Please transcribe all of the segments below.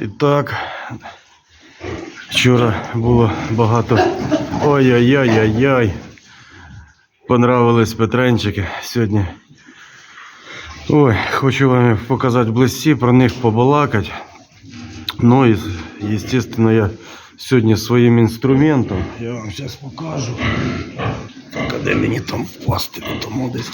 І так, вчора було багато. Ой-ой-ой-ой-ой. Понравились Петренчики сьогодні. Ой, хочу вам показати близьці, про них побалакати. Ну і, естественно, я сьогодні своїм інструментом. Я вам зараз покажу. Так, а де мені там впасти? Тому десь.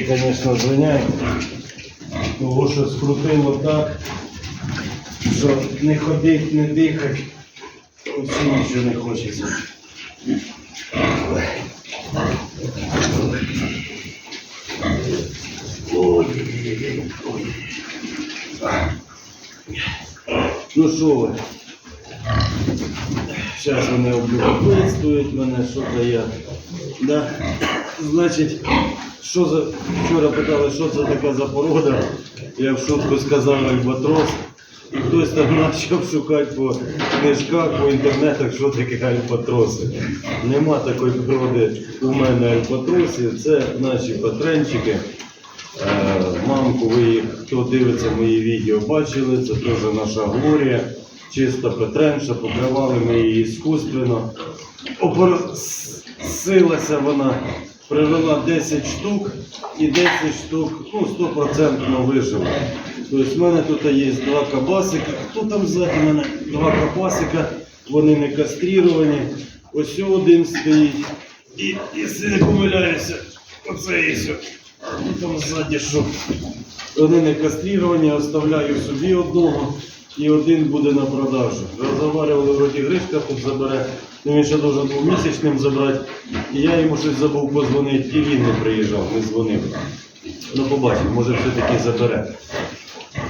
І, звісно, звиняю, того, що скрутило так, що не ходить, не дихать, взагалі нічого не хочеться. Ну що ви? Зараз вони облюбопитствують мене, що то я. Да? Значить, що за вчора питали, що це така за порода. Я в шутку сказав альбатрос. І хтось там почав шукати по книжках, по інтернетах, що таке альбатроси. Нема такої породи у мене альбатросів. Це наші патренчики. Е, Мамку, ви їх, хто дивиться мої відео, бачили, це теж наша глорія. Чиста петренша, покривали ми її іскусственно. Опоросилася вона, привела 10 штук і 10 штук, ну, 100% вижила. Тобто в мене тут є два кабасика. Хто там ззаді мене? Два кабасика, вони не кастріровані. Ось один стоїть. І, якщо не помиляюся, оце і все. Ну там ззаді що. Вони не кастріровані, оставляю собі одного і один буде на продажу. Розговарювали, вроді Гришка тут забере, ну він ще дуже двомісячним забрати. І я йому щось забув позвонити, і він не приїжджав, не дзвонив. Ну побачимо, може все-таки забере.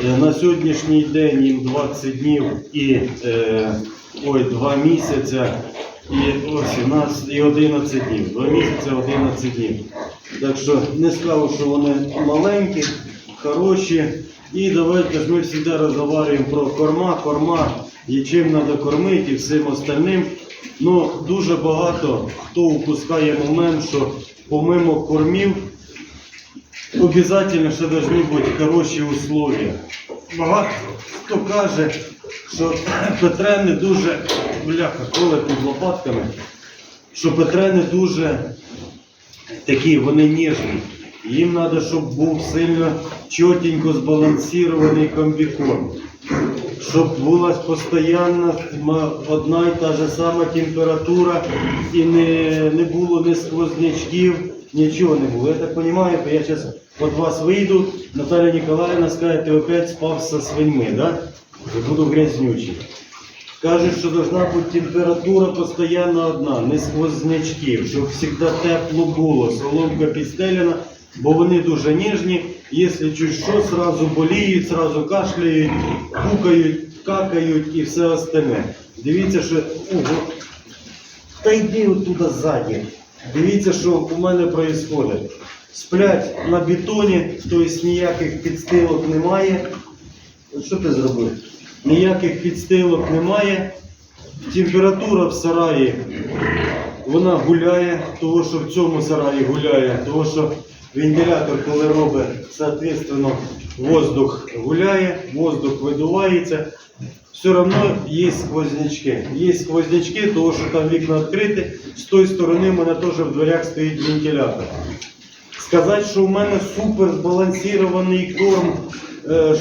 Е, На сьогоднішній день їм 20 днів і е, ой, 2 місяця і ось нас і 11 днів. 2 місяці 11 днів. Так що не скажу, що вони маленькі, хороші. І давайте ж ми завжди розговорюємо про корма, корма, і чим треба кормити і всім остальним. Ну, дуже багато хто упускає момент, що помимо кормів Обязательно, що должны бути хороші условия. Багато хто каже, що петрени дуже, бляха, коле під лопатками, що петрени дуже такі, вони ніжні. Їм треба, щоб був сильно чотенько збалансований комбікорм. Щоб була постійна одна і та же сама температура і не, не було ні сквознячків, нічого не було. Я так розумію, я зараз від вас вийду, Наталя Ніколаївна скаже, ти опять спав зі свиньми, да? І буду грязнючий. Кажуть, що должна бути температура постійно одна, не сквознячків, щоб завжди тепло було, соломка підстелена, бо вони дуже ніжні. Якщо чуть що, сразу боліють, сразу кашляють, пукають, какають і все остальне. Дивіться, що. Ого. Та йди оттуда ззаді. Дивіться, що у мене відбувається. Сплять на бетоні, тобто ніяких підстилок немає. Що ти зробив? Ніяких підстилок немає. Температура в сараї вона гуляє, того що в цьому сараї гуляє, того що вентилятор, коли робить, соответственно, воздух гуляє, воздух видувається. Все одно є сквознячки. Є сквознячки, тому що там вікна відкриті. З тої сторони в мене теж в дверях стоїть вентилятор. Сказати, що в мене супер збалансований корм,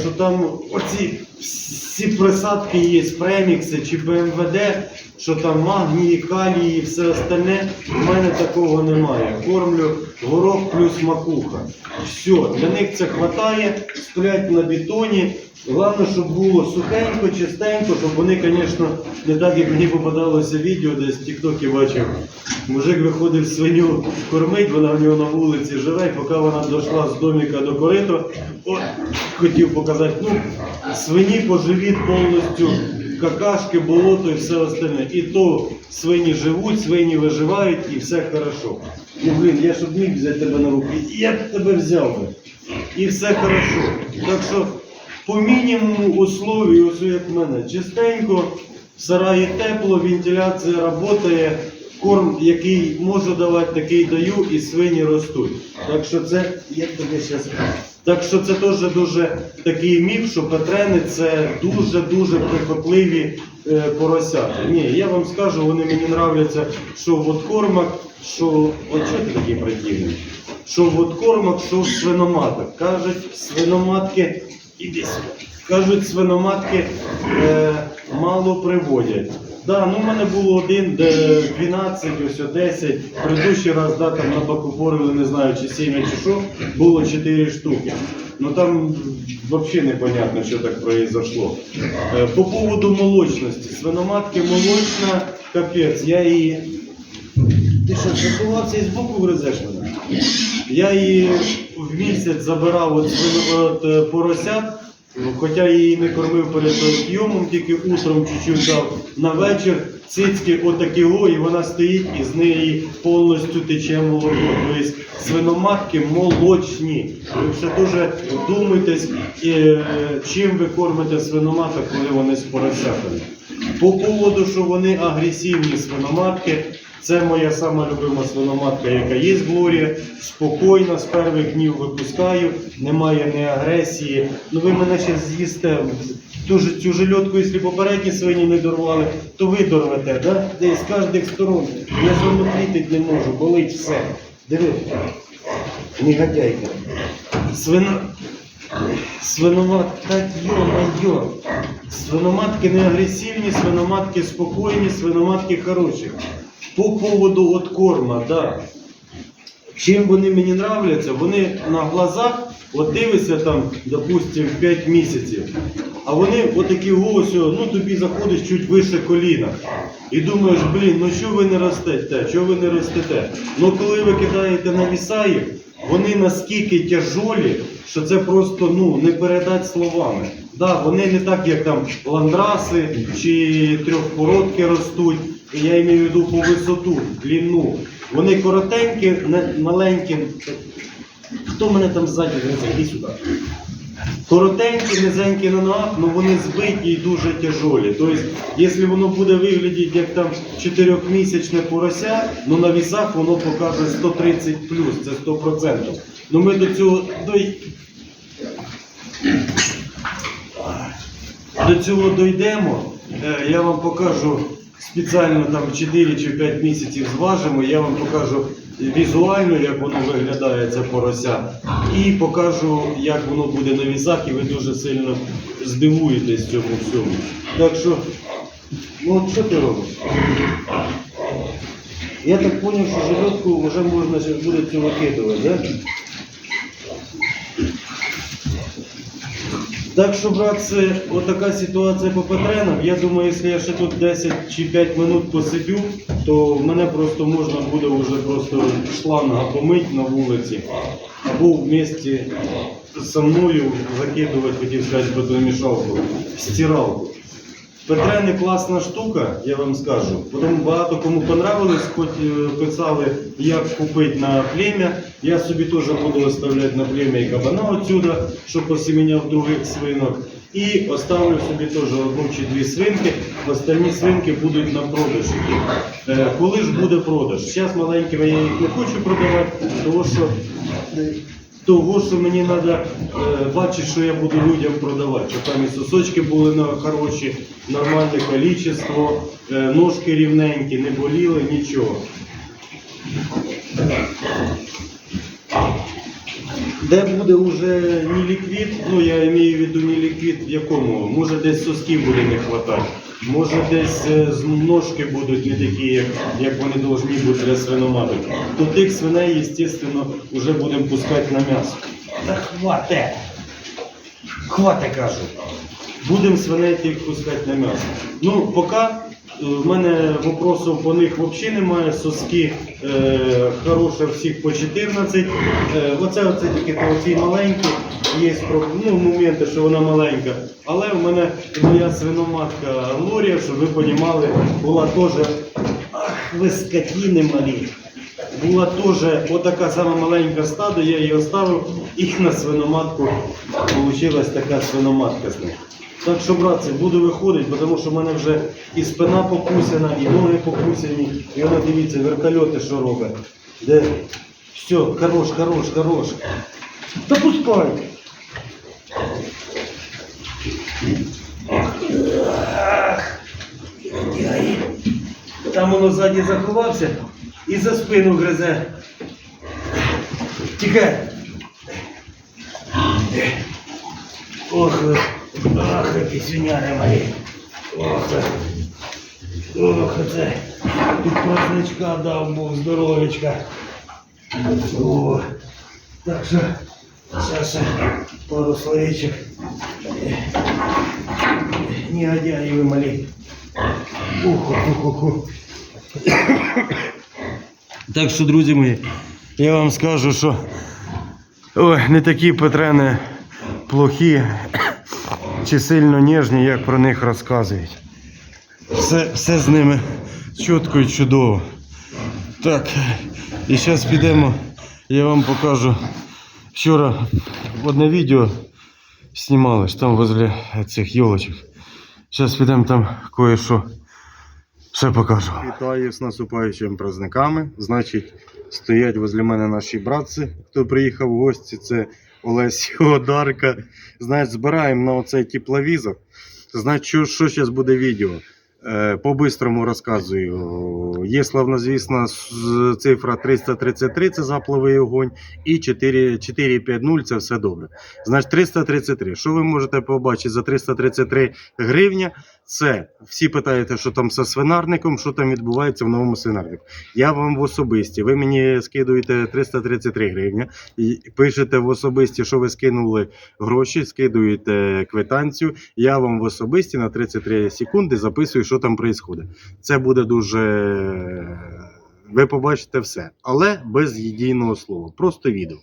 що там оці всі присадки є, премікси чи БМВД, що там магнії, калії і все остальне, в мене такого немає. Кормлю горох плюс макуха. Все, для них це вистачає, сплять на бетоні. Головне, щоб було сухенько, чистенько, щоб вони, звісно, не так, як мені попадалося відео, десь в Тіктокі бачив. Мужик виходив свиню кормить, вона в нього на вулиці живе, і поки вона дійшла з доміка до корито, от, хотів показати, ну, свині по живіт повністю, какашки, болото і все остальне. І то свині живуть, свині виживають і все хорошо. Ну, блін, я щоб міг взяти тебе на руки, я б тебе взяв би. І все хорошо. Так що по мінімуму условій, ось як в мене, чистенько, в сараї тепло, вентиляція працює, корм, який можу давати, такий даю, і свині ростуть. Так що це, як тобі зараз. Так що це теж дуже такий міф, що петрени це дуже-дуже прихотливі е, поросята. Ні, я вам скажу, вони мені нравляться, що в откормах, що. От чого ти? Що в откормах, що в свиноматах. Кажуть, свиноматки, іди сюди. Кажуть, свиноматки е, мало приводять. Да, ну в мене було один, де 12, ось 10. Предыдущий раз, да, там на бакупорили, не знаю, чи 7 чи що, було 4 штуки. Ну там взагалі непонятно, що так произошло. Е, по поводу молочності. Свиноматки молочна, капець, я її. Ти що, заховався і збоку гризеш мене? Я її в місяць забирав от, от е, поросят, хоча її не кормив перед прийомом, тільки утром чуть-чуть дав на вечір. Цицьки отакі о, і вона стоїть і з неї повністю тече молоко. Тобто свиноматки молочні. Ви ще дуже думайтесь, е, чим ви кормите свиноматок, коли вони з поросятами. По поводу, що вони агресивні свиноматки, це моя сама любима свиноматка, яка є Глорія. Спокійно, з перших днів випускаю, немає ні агресії. Ну ви мене ще з'їсте. Ту ж, цю жильотку, якщо попередні свині не дорвали, то ви дорвете, да? Десь з кожних сторон. Я замотрітить не можу, болить все. Диви. Негодяйка. Свино... Свиноматка, йо-майо. Свиноматки не агресивні, свиноматки спокійні, свиноматки хороші. По поводу от корма, да. Чим вони мені нравляться, вони на глазах, от дивишся там, допустим, 5 місяців, а вони отакі ось, ну тобі заходиш чуть вище коліна. І думаєш, блін, ну що ви не ростете, що ви не ростете? Ну коли ви кидаєте на віса їх, вони наскільки тяжолі, що це просто ну, не передати словами. Да, вони не так, як там ландраси чи трьохпородки ростуть. Я маю в виду по висоту, длину. Вони коротенькі, маленькі. Хто мене там ззаді? Іди сюди. Коротенькі, низенькі на ногах, але вони збиті і дуже тяжолі. Тобто, якщо воно буде виглядати як там 4-місячне порося, ну на вісах воно покаже 130 плюс, це 100%. Ну ми до цього дой... до цього дійдемо. Е, Я вам покажу спеціально там 4 чи 5 місяців зважимо, я вам покажу візуально, як воно виглядає, це порося, і покажу, як воно буде на візах, і ви дуже сильно здивуєтесь цьому всьому. Так що, ну от що ти робиш? Я так зрозумів, що жилетку вже можна буде цю викидувати, да? Так що, братці, отака ситуація по Петренам. Я думаю, якщо я ще тут 10 чи 5 минут посидю, то мене просто можна буде вже просто шланга помити на вулиці. Або в місті зі мною закидувати, хотів сказати, бетономішалку, стиралку. Петрени класна штука, я вам скажу. Потім багато кому понравилось, хоч е, писали, як купити на плем'я. Я собі теж буду оставляти на плем'я і кабана отсюда, щоб посіміняв других свинок. І оставлю собі теж одну чи дві свинки, остальні свинки будуть на продаж. Е, Коли ж буде продаж? Зараз маленькими я їх не хочу продавати, тому що того, що мені треба бачити, що я буду людям продавати, щоб там і сосочки були на хороші, нормальне кількість, е, ножки рівненькі, не боліли, нічого. Де буде вже не ліквід, ну я маю в виду не ліквід в якому, може десь сосків буде не вистачати, може десь е, з- ножки будуть не такі, як, як вони повинні бути для свиноматок. То тих свиней, звісно, вже будемо пускати на м'ясо. Та хвате! Хвате, кажу. Будемо свиней тих пускати на м'ясо. Ну, поки в мене вопросів по них взагалі немає. Соски е, хороше всіх по 14. Е, оце, оце тільки оці маленькі. Є ну, моменти, що вона маленька. Але в мене моя свиноматка Лорія, щоб ви розуміли, була теж. Ах, ви малі. була теж отака сама маленька стадо, я її оставив і на свиноматку вийшла така свиноматка з них. Так що, братці, буду виходити, тому що в мене вже і спина покусена, і ноги покусані. І воно дивіться, вертольоти що робить. Де? Все, хорош, хорош, хорош. Та пускай. Там воно ззаді заховався і за спину гризе. Тікай. Ох, які свиняри мої. Ох, ох, це. Тут праздничка дав Бог здоров'ячка. О, так що, зараз пару словечок. Негодяї ви малі. Уху, уху, уху. Так що, друзі мої, я вам скажу, що ой, не такі петрени плохі чи сильно ніжні, як про них розказують. Все, все з ними чітко і чудово. Так, і зараз підемо, я вам покажу. Вчора одне відео знімали там возле цих йолочок. Зараз підемо там кое-що ще покажу. Вітаю з наступаючими праздниками. Значить, стоять возле мене наші братці, хто приїхав в гості. Це Олесь Одарка. Значить, збираємо на оцей тепловізор. Значить, що, зараз буде відео? Е, По-бистрому розказую. Є славнозвісна з- цифра 333 це запловий огонь, і 450 це все добре. Значить, 333. Що ви можете побачити за 333 гривня? Це всі питаєте, що там зі свинарником, що там відбувається в новому свинарнику. Я вам в особисті. Ви мені скидуєте 333 гривня і пишете в особисті, що ви скинули гроші, скидуєте квитанцію. Я вам в особисті на 33 секунди записую, що там відбувається. Це буде дуже. Ви побачите все, але без єдиного слова. Просто відео.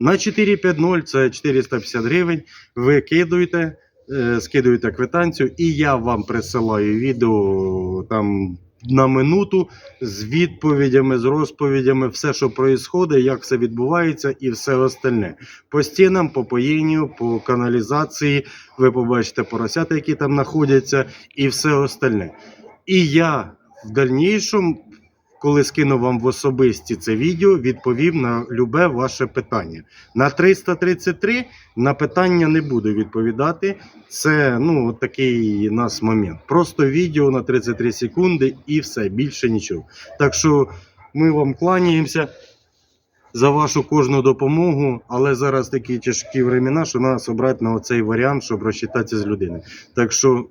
На 450 це 450 гривень. Ви кидуєте, е, скидуєте квитанцію, і я вам присилаю відео там на минуту з відповідями, з розповідями, все, що відбувається, як все відбувається, і все остальне. По стінам, по поїнню, по каналізації, ви побачите поросята, які там знаходяться, і все остальне. І я в дальнішому, коли скину вам в особисті це відео, відповім на любе ваше питання. На 333 на питання не буду відповідати. Це ну такий нас момент. Просто відео на 33 секунди і все, більше нічого. Так що ми вам кланяємося за вашу кожну допомогу, але зараз такі тяжкі времена, що нас обрати на оцей варіант, щоб розчитатися з людиною. Так що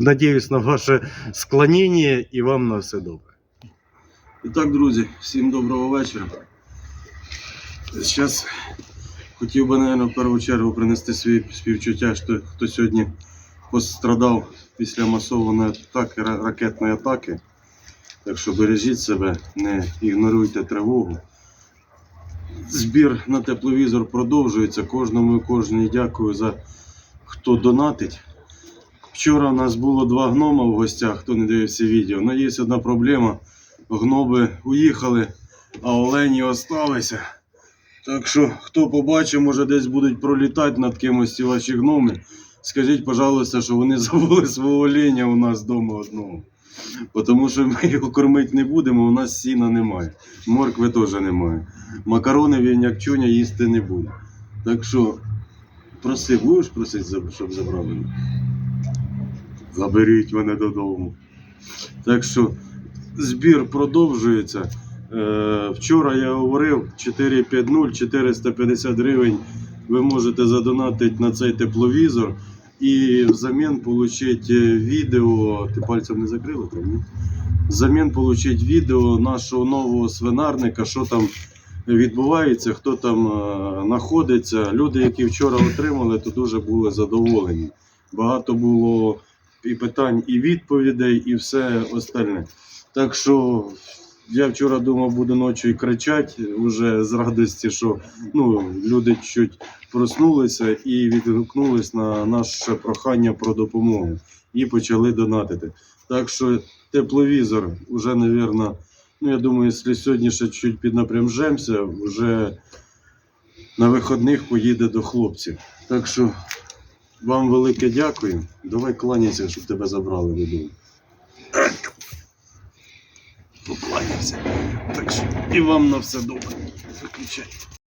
надіюсь на ваше склонення і вам на все добре. І так, друзі, всім доброго вечора. Зараз хотів би, мабуть, в першу чергу принести свої співчуття, що хто сьогодні пострадав після масованої атаки, ракетної атаки. Так що бережіть себе, не ігноруйте тривогу. Збір на тепловізор продовжується. Кожному і кожній дякую за хто донатить. Вчора у нас було два гнома в гостях, хто не дивився відео. Але є одна проблема. Гноби уїхали, а олені осталися. Так що, хто побачив, може десь будуть пролітати над кимось ці ваші гноми. Скажіть, пожалуйста, що вони забули свого оленя у нас вдома одного. Тому що ми його кормити не будемо, у нас сіна немає. Моркви теж немає. Макарони він як чуня їсти не буде. Так що, проси, будеш просити, щоб забрали? Заберіть мене додому. Так що збір продовжується. Е, вчора я говорив 450 450 гривень ви можете задонатити на цей тепловізор і взамін отримати відео. Ти пальцем не закрила там? Взамін отримати відео нашого нового свинарника, що там відбувається, хто там е, знаходиться. Люди, які вчора отримали, то дуже були задоволені. Багато було і питань, і відповідей, і все остальне. Так що я вчора думав, буду ночі кричати уже з радості, що ну, люди чуть проснулися і відгукнулись на наше прохання про допомогу і почали донатити. Так що тепловізор вже, мабуть, Ну, я думаю, якщо сьогодні ще чуть піднапряжемося, вже на виходних поїде до хлопців. Так що вам велике дякую. Давай кланяйся, щоб тебе забрали додому. Покланявся. Так що і вам на все добре. Виключай.